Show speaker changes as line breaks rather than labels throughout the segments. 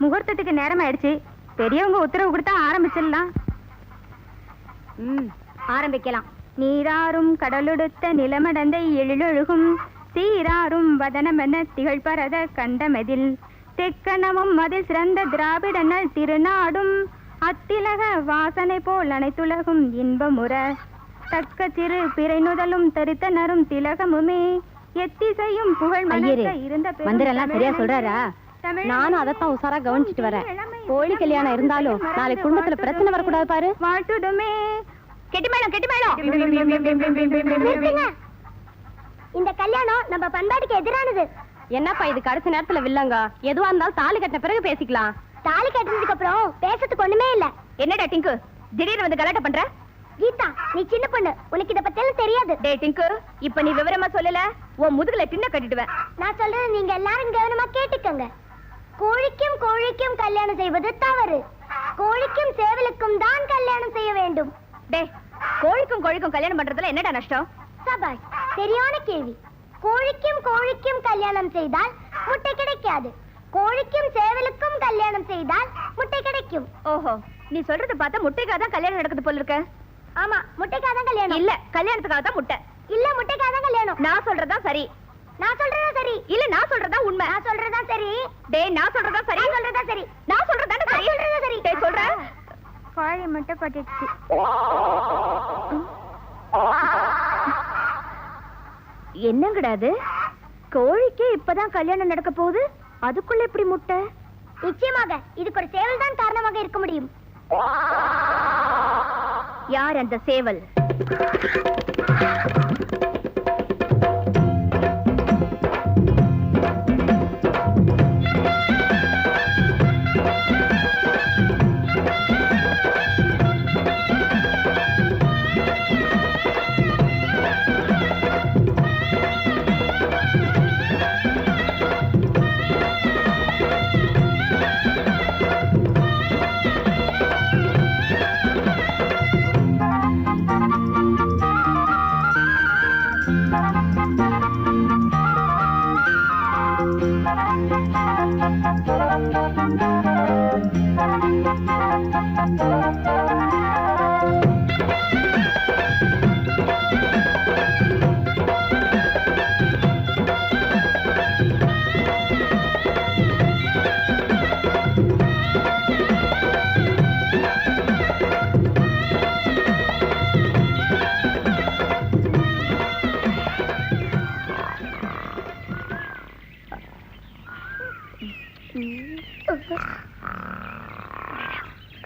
முகூர்த்தத்துக்கு நேரம் ஆயிடுச்சு பெரியவங்க உத்தரவு கொடுத்தா ஆரம்பிச்சிடலாம். ம் ஆரம்பிக்கலாம். நீராறும் கடலொடுத்த நிலமடந்தை எழிலொழுகும். சீராறும் வதனமென திகழ்பரத கண்டமெதில். தெக்கணமும் அதில் சிறந்த திராவிடனல் திருநாடும். அத்திலக வாசனை போல் அனைத்துலகும் இன்பமுற. தக்க சிறு பிறை நுதலும் தரித்தனரும் திலகமுமே. எத்திசையும் புகழ் இருந்த
சரியா சொல்றாரா? நானும் அதைத்தான் உசாரா கவனிச்சிட்டு வரேன். கோழி கல்யாணம் இருந்தாலும் நாளைக்கு குடும்பத்துல பிரச்சனை வரக்கூடாது பாரு.
வாழ்த்துடுமே. கெட்டி மேளம் கெட்டி
இந்த கல்யாணம் நம்ம பண்பாட்டுக்கு எதிரானது.
என்னப்பா இது கடைசி நேரத்துல வில்லங்க? எதுவா இருந்தாலும் தாலி கட்டின பிறகு பேசிக்கலாம்.
தாலி கட்டினதுக்கு அப்புறம் பேசுறதுக்கு ஒண்ணுமே இல்ல.
என்னடா டிங்கு? திடீர்னு வந்து கலாட்டம் பண்ற?
கீதா நீ சின்ன பொண்ணு. உனக்கு இத பத்தி எல்லாம் தெரியாது.
டேய் டிங்கு இப்ப நீ விவரமா சொல்லல. உன் முதுகுல டின்ன கட்டிடுவேன்.
நான் சொல்றது நீங்க எல்லாரும் கவனமா கேட்டுக்கங்க. கோழிக்கும் கோழிக்கும் கல்யாணம் செய்வது தவறு. கோழிக்கும் சேவலுக்கும் தான் கல்யாணம் செய்ய வேண்டும்.
டேய் கோழிக்கும் கோழிக்கும் கல்யாணம் பண்றதுல என்னடா நஷ்டம்?
சரியான கேள்வி. கோழிக்கும் கோழிக்கும் கல்யாணம் செய்தால் முட்டை கிடைக்காது. கோழிக்கும் சேவலுக்கும் கல்யாணம் செய்தால் முட்டை கிடைக்கும்.
ஓஹோ நீ சொல்றது பார்த்தா முட்டைக்காக தான் கல்யாணம் நடக்குது போல இருக்க.
ஆமா முட்டைக்காக தான் கல்யாணம்.
இல்ல கல்யாணத்துக்காக தான் முட்டை.
இல்ல முட்டைக்காக தான் கல்யாணம்.
நான் சொல்றதா சரி.
நான் சொல்றதா சரி.
இல்ல நான் சொல்றதா உண்மை.
நான் சொல்றதா சரி.
டேய் நான் சொல்றதா சரி.
நான் சொல்றதா சரி.
நான் சொல்றதா சரி?
சொல்றதா சரி.
டேய் சொல்ற.
கோழி முட்டை போட்டுச்சு
என்னங்கடா அது? கோழிக்கு இப்பதான் கல்யாணம் நடக்க போகுது? அதுக்குள்ள எப்படி முட்டை?
நிச்சயமாக. இதுக்கு ஒரு சேவல் தான் காரணமாக இருக்க முடியும்.
யார் அந்த சேவல்?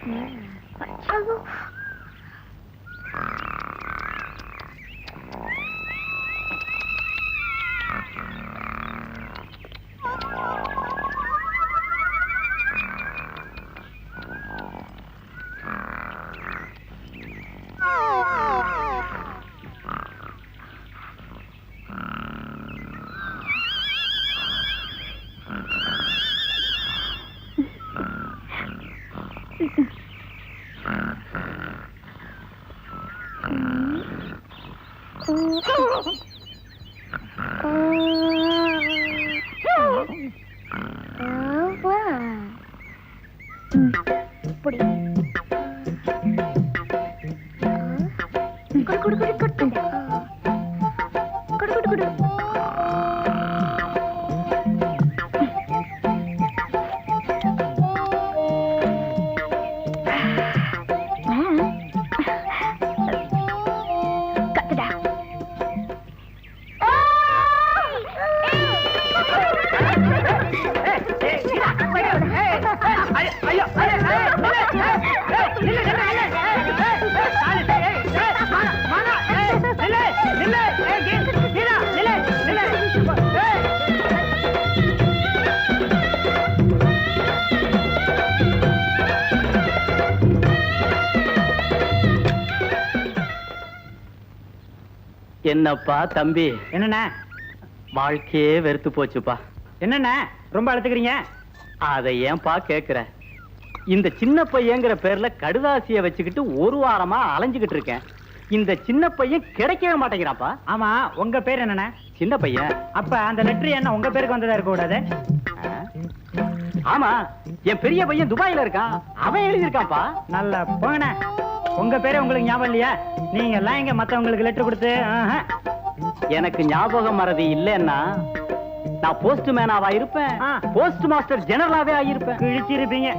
嗯え、買。குடு
என்னப்பா தம்பி?
என்னண்ணே?
வாழ்க்கையே வெறுத்து போச்சுப்பா.
என்னண்ணே? ரொம்ப அழுத்துக்கிறீங்க?
அதை ஏன்பா கேக்குற? இந்த சின்ன பையங்கிற பேர்ல கடுதாசிய வச்சுக்கிட்டு ஒரு வாரமா அலைஞ்சுகிட்டு இருக்கேன். இந்த சின்ன பையன் கிடைக்கவே மாட்டேங்கிறாப்பா.
ஆமா உங்க பேர் என்னண்ணே?
சின்ன பையன்.
அப்ப அந்த லெட்டர் என்ன உங்க பேருக்கு வந்ததா இருக்க கூடாது?
ஆமா என் பெரிய பையன் துபாயில இருக்கான். அவன் எழுதியிருக்கான்ப்பா.
நல்ல போங்கண்ணே. உங்க பேரே உங்களுக்கு ஞாபகம் இல்லையா? நீங்க எல்லாம் இங்க மத்தவங்களுக்கு லெட்டர் கொடுத்து.
எனக்கு ஞாபகம் மறதி இல்லைன்னா நான் போஸ்ட் மேனாவா இருப்பேன். Post master ஜெனரலாவே ஆகியிருப்பேன்.
கிழிச்சிருப்பீங்க.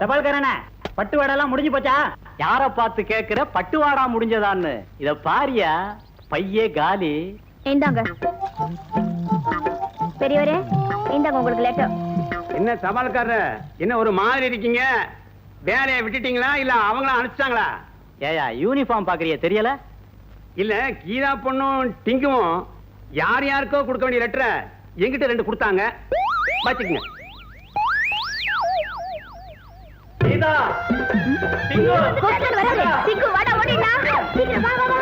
தபால்காரண்ணே பட்டு வாடெல்லாம் முடிஞ்சு போச்சா?
யார பார்த்து கேக்குற பட்டுவாடா முடிஞ்சதான்னு. இத பாரியா? பையே காலி.
பெரியவரே இந்தாங்க உங்களுக்கு லெட்டர்
என்ன சவால்காரர்? என்ன ஒரு மாதிரி இருக்கீங்க? வேலையை விட்டுட்டீங்களா? இல்ல அவங்கள அனுப்பிச்சிட்டாங்களா
ஏயா யூனிஃபார்ம் பாக்குறிய தெரியல?
இல்ல கீதா பொண்ணும் டிங்குவும் யார் யாருக்கோ கொடுக்க வேண்டிய லெட்டரை எங்கிட்ட ரெண்டு கொடுத்தாங்க. வச்சுக்கங்க
கீதா டிங்கு,
வாடா. சீக்கிரம் வா, வா.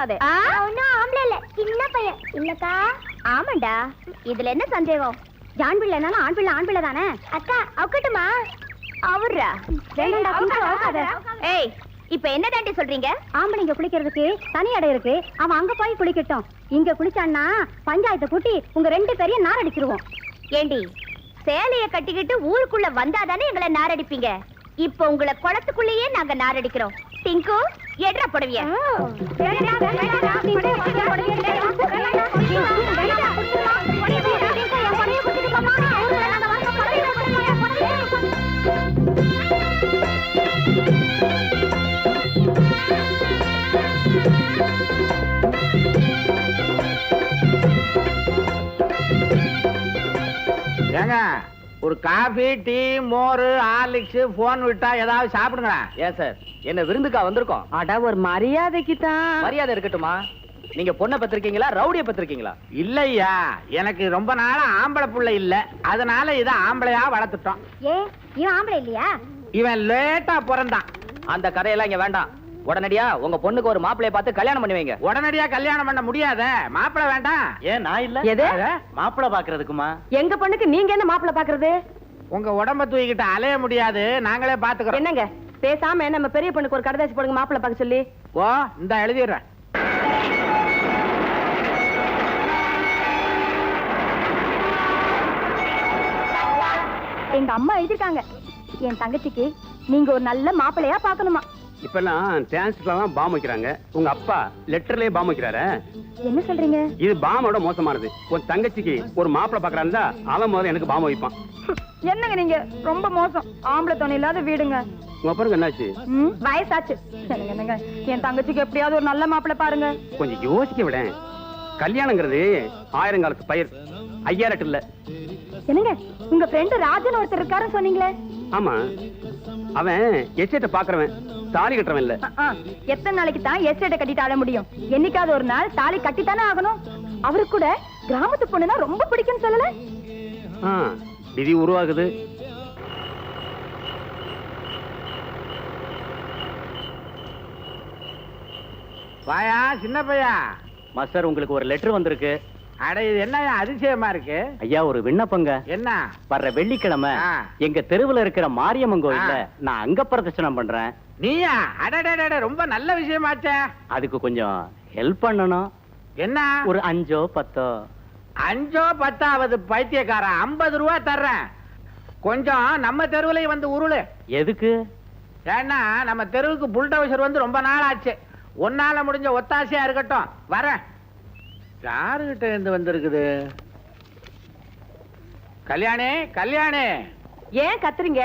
நான் ஒண்ணும் ஆம்பளை இல்ல. சின்ன பையன். இல்லக்கா?
ஆமாண்டா. இதுல என்ன சந்தேகம்?
ஆண் பிள்ளைனாலும் ஆண் பிள்ளை ஆண் பிள்ளை தானே?
அக்கா அவுக்கட்டுமா?
அவர்ரா
வேண்டாம்டா, குளிக்க அவுக்காத.
ஏய் இப்ப என்ன தாண்டி சொல்றீங்க?
ஆம்பளைங்க குளிக்கிறதுக்கு தனி இடம் இருக்கு. அவன் அங்க போய் குளிக்கட்டும். இங்க குளிச்சான்னா பஞ்சாயத்தை கூட்டி உங்க ரெண்டு பேரையும் நார் அடிச்சிருவோம்
ஏண்டி சேலைய கட்டிக்கிட்டு ஊருக்குள்ள வந்தாதானே எங்களை நாரடிப்பீங்க? இப்போ உங்களை குளத்துக்குள்ளேயே நாங்க நாரடிக்கிறோம். டிங்கு எட்ரா புடவிய
ஏங்க ஒரு காஃபி டீ மோர் ஹார்லிக்ஸ் போன் விட்டா ஏதாவது சாப்பிடுங்க
ஏன் சார்? என்ன விருந்துக்கா வந்திருக்கோம்?
அட ஒரு மரியாதைக்கு தான்.
மரியாதை இருக்கட்டுமா? நீங்க பொண்ணை பத்திருக்கீங்களா ரவுடிய பத்திருக்கீங்களா?
இல்லையா எனக்கு ரொம்ப நாளா ஆம்பளை புள்ள இல்ல. அதனால இதை ஆம்பளையா வளர்த்துட்டோம்.
ஏ இவன் ஆம்பளை இல்லையா?
இவன் லேட்டா பிறந்தான்.
அந்த கதையெல்லாம் இங்க வேண்டாம். உடனடியா உங்க பொண்ணுக்கு ஒரு மாப்பிளைய பார்த்து கல்யாணம் பண்ணி வைங்க
உடனடியா கல்யாணம் பண்ண முடியாத. மாப்பிளை வேண்டாம்.
ஏன் நான் இல்ல?
எது?
மாப்பிளை பாக்குறதுக்குமா
எங்க பொண்ணுக்கு நீங்க என்ன மாப்பிள்ளை பாக்குறது
உங்க உடம்ப தூக்கிட்டு அலைய முடியாது. நாங்களே பாத்துக்கிறோம்.
என்னங்க? பேசாம நம்ம பெரிய பொண்ணுக்கு ஒரு கடைதாசி போடுங்க மாப்பிள்ளை பார்க்க சொல்லி.
ஓ இந்த எழுதிடுறேன்.
எங்க அம்மா எழுதிருக்காங்க. என் தங்கச்சிக்கு நீங்க ஒரு நல்ல மாப்பிள்ளையா பாக்கணுமா
இப்பெல்லாம் டான்ஸ்லாம் பாம் வைக்கிறாங்க. உங்க அப்பா லெட்டர்லயே பாம் வைக்கிறாரு.
என்ன சொல்றீங்க?
இது பாமோட மோசமானது. உன் தங்கச்சிக்கு ஒரு மாப்பிளை பாக்குறாருந்தா அவன் முதல்ல எனக்கு பாம் வைப்பான்.
என்னங்க நீங்க? ரொம்ப மோசம். ஆம்பளை துணை இல்லாத வீடுங்க.
உங்க அப்புறம் என்னாச்சு?
வயசாச்சு. என்னங்க, என் தங்கச்சிக்கு எப்படியாவது ஒரு நல்ல மாப்பிள்ளை பாருங்க.
கொஞ்சம் யோசிக்க விட கல்யாணங்கிறது ஆயிரங்காலத்து பயிர். ஐயாயிரம் இல்ல.
என்னங்க உங்க ஃப்ரெண்டு ராஜன் ஒருத்தர் இருக்காருன்னு சொன்னீங்களே?
ஆமா. அவன் எச்சேட்ட பாக்குறவன் தாலி கட்டுறவன் இல்ல.
எத்தனை நாளைக்கு தான் எஸ்டேட்டை கட்டிட்டு ஆட முடியும்? என்னைக்காவது ஒரு நாள் தாலி கட்டித்தானே ஆகணும். அவருக்கு கூட கிராமத்து பொண்ணுனா ரொம்ப பிடிக்கும்னு சொல்லல?
ஆ, விதி உருவாகுது.
வாயா சின்ன பையா?
மாஸ்டர் உங்களுக்கு ஒரு லெட்டர் வந்திருக்கு.
அட இது என்ன அதிசயமா இருக்கு?
ஐயா ஒரு விண்ணப்பங்க.
என்ன?
வர்ற வெள்ளிக்கிழமை. எங்க தெருவுல இருக்கிற மாரியம்மன் கோயில்ல
ஆ.
நான் அங்க பிரதட்சணம் பண்றேன்.
நீயா? அடடடட ரொம்ப நல்ல விஷயமாச்சே.
அதுக்கு கொஞ்சம் ஹெல்ப் பண்ணணும்.
என்ன?
ஒரு அஞ்சோ பத்தோ.
அஞ்சோ பத்தாவது பைத்தியக்காரன் ஐம்பது ரூபா தர்றேன். கொஞ்சம் நம்ம தெருவுலயும் வந்து உருளு.
எதுக்கு?
ஏன்னா நம்ம தெருவுக்கு புல்டோசர் வந்து ரொம்ப நாள் ஆச்சு ஒன்னால முடிஞ்ச ஒத்தாசையா இருக்கட்டும். வரேன். யாருகிட்ட இருந்து வந்திருக்குது? கல்யாணி கல்யாணி.
ஏன் கத்துறீங்க?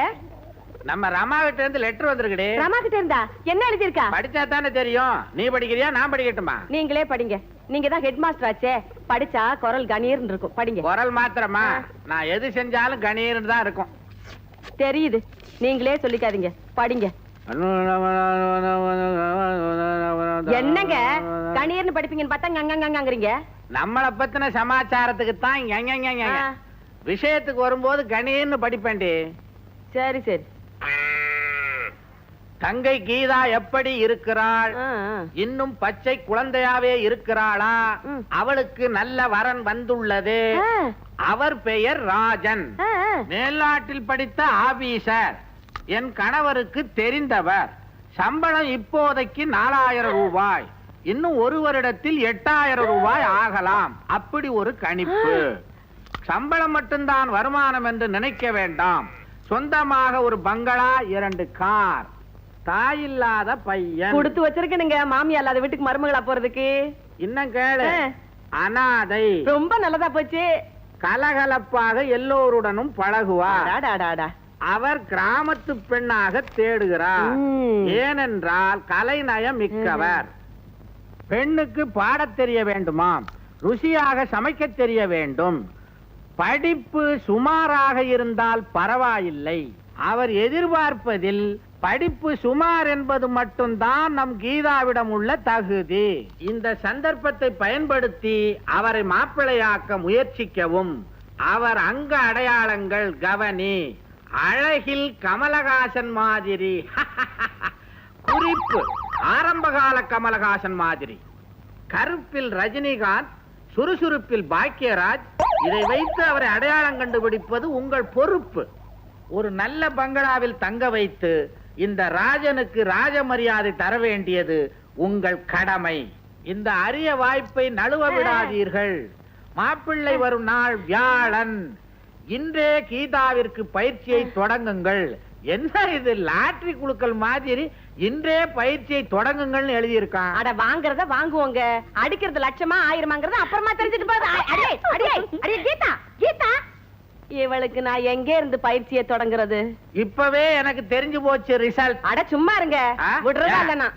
நம்ம ரமா கிட்ட இருந்து லெட்டர் வந்திருக்குடி.
ரமா கிட்ட இருந்தா என்ன எழுதிருக்கா
படிச்சா தானே தெரியும். நீ படிக்கிறியா நான் படிக்கட்டுமா?
நீங்களே படிங்க. நீங்க தான் ஹெட் மாஸ்டர் ஆச்சே. படிச்சா குரல் கணீர்னு இருக்கும். படிங்க.
குரல் மாத்திரமா? நான் எது செஞ்சாலும் கணீர்னு தான் இருக்கும்.
தெரியுது. நீங்களே சொல்லிக்காதீங்க. படிங்க. என்னங்க? கணீர்னு படிப்பீங்கன்னு பார்த்தா அங்கங்கங்கங்கறீங்க
நம்மள பத்தின சமாச்சாரத்துக்கு தான்.
ஆ.
விஷயத்துக்கு வரும்போது கணீர்னு படிப்பேன்டி.
சரி சரி.
தங்கை கீதா எப்படி இருக்கிறாள். இன்னும் பச்சை குழந்தையாவே இருக்கிறாளா. அவளுக்கு நல்ல வரன் வந்துள்ளது. அவர் பெயர் ராஜன். மேல்நாட்டில் படித்த ஆபீசர். என் கணவருக்கு தெரிந்தவர். சம்பளம் இப்போதைக்கு நாலாயிரம் ரூபாய். இன்னும் ஒரு வருடத்தில் எட்டாயிரம் ரூபாய் ஆகலாம். அப்படி ஒரு கணிப்பு. சம்பளம் மட்டும்தான் வருமானம் என்று நினைக்க வேண்டாம். சொந்தமாக ஒரு பங்களா இரண்டு கார். தாயில்லாத பையன்.
கொடுத்து வச்சிருக்கணுங்க. மாமியா இல்லாத வீட்டுக்கு மருமகளா போறதுக்கு.
இன்னும் கேளு. அனாதை.
ரொம்ப நல்லதா போச்சு.
கலகலப்பாக எல்லோருடனும் பழகுவார். அவர் கிராமத்து பெண்ணாக தேடுகிறார். ஏனென்றால் கலைநயம் மிக்கவர். பெண்ணுக்கு பாடத் தெரிய வேண்டுமா? ருசியாக சமைக்க தெரிய வேண்டும். படிப்பு சுமாராக இருந்தால் பரவாயில்லை. அவர் எதிர்பார்ப்பதில் படிப்பு சுமார் என்பது மட்டும்தான் நம் கீதாவிடம் உள்ள தகுதி. இந்த சந்தர்ப்பத்தை பயன்படுத்தி அவரை மாப்பிள்ளையாக்க முயற்சிக்கவும். அவர் அங்க அடையாளங்கள் கவனி. அழகில் கமலஹாசன் மாதிரி. குறிப்பு. ஆரம்பகால கமலஹாசன் மாதிரி. கருப்பில் ரஜினிகாந்த் சுறுசுறுப்பில் பாக்கியராஜ் இதை வைத்து அவரை அடையாளம் கண்டுபிடிப்பது உங்கள் பொறுப்பு. ஒரு நல்ல பங்களாவில் தங்க வைத்து இந்த ராஜனுக்கு ராஜ மரியாதை தர வேண்டியது உங்கள் கடமை. இந்த அரிய வாய்ப்பை நழுவ விடாதீர்கள். மாப்பிள்ளை வரும் நாள் வியாழன். இன்றே கீதாவிற்கு பயிற்சியை தொடங்குங்கள். என்ன இது லாட்டரி குழுக்கள் மாதிரி இன்றே பயிற்சியை தொடங்குங்கள்னு எழுதியிருக்கான்.
அட வாங்குறத வாங்குவோங்க. அடிக்கிறது லட்சமா ஆயிரமாங்கிறத அப்புறமா தெரிஞ்சுட்டு போகுது அ- அடியே அடியே அடியே கீதா கீதா. இவளுக்கு நான் எங்க இருந்து பயிற்சியை தொடங்குறது?
இப்பவே எனக்கு தெரிஞ்சு போச்சு ரிசல்ட்.
அட சும்மா இருங்க? விடுறதா? இல்ல நான்.